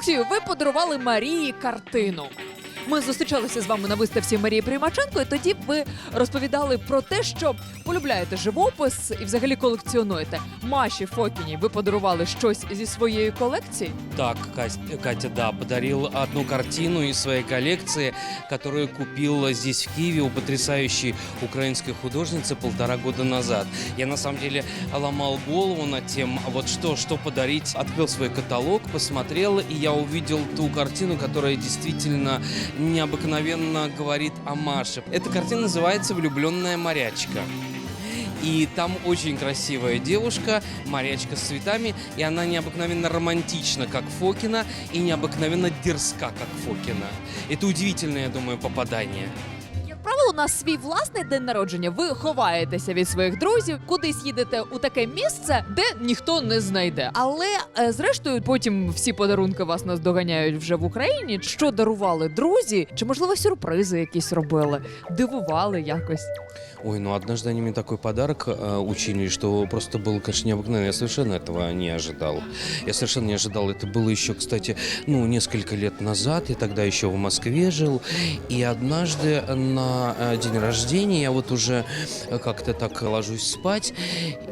Олексію, ви подарували Марії картину. Ми зустрічалися з вами на виставці Марії Приймаченко, і тоді ви розповідали про те, що полюбляєте живопис і взагалі колекціонуєте. Маші Фокіній ви подарували щось зі своєї колекції. Так, Катя, да, подарил одну картину из своей коллекции, которую купил здесь, в Киеве, у потрясающей украинской художницы полтора года назад. Я, на самом деле, ломал голову над тем, вот что, что подарить. Открыл свой каталог, посмотрел, и я увидел ту картину, которая действительно необыкновенно говорит о Маше. Эта картина называется «Влюбленная морячка». И там очень красивая девушка, морячка с цветами, и она необыкновенно романтична, как Фокина, и необыкновенно дерзка, как Фокина. Это удивительное, я думаю, попадание. Як правило, на свій власний день народження ви ховаєтеся від своїх друзів, кудись їдете у таке місце, де ніхто не знайде. Але е, зрештою, потім всі подарунки вас наздоганяють вже в Україні. Що дарували друзі? Чи можливо сюрпризи якісь робили, дивували якось? Ой, ну однажды они мне такой подарок э, учинили, что просто было, конечно, необыкновенно. Я совершенно этого не ожидал. Я совершенно не ожидал. Это было еще, кстати, ну, несколько лет назад. Я тогда еще в Москве жил. И однажды на э, день рождения я вот уже э, как-то так ложусь спать,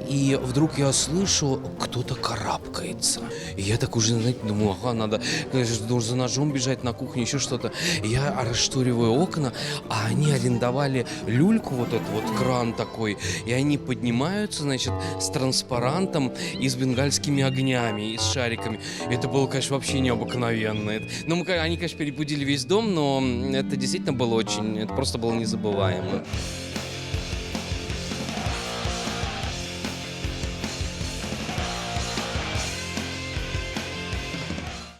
и вдруг я слышу, кто-то карабкается. И я так уже, знаете, думаю, ага, надо конечно, за ножом бежать на кухню, еще что-то. Я расшториваю окна, а они арендовали люльку, вот этот вот кран такой, и они поднимаются, значит, с транспарантом и с бенгальскими огнями, и с шариками. Это было, конечно, вообще необыкновенно. Ну, мы, они, конечно, перебудили весь дом, но это действительно было очень, это просто было незабываемо. забуваємо.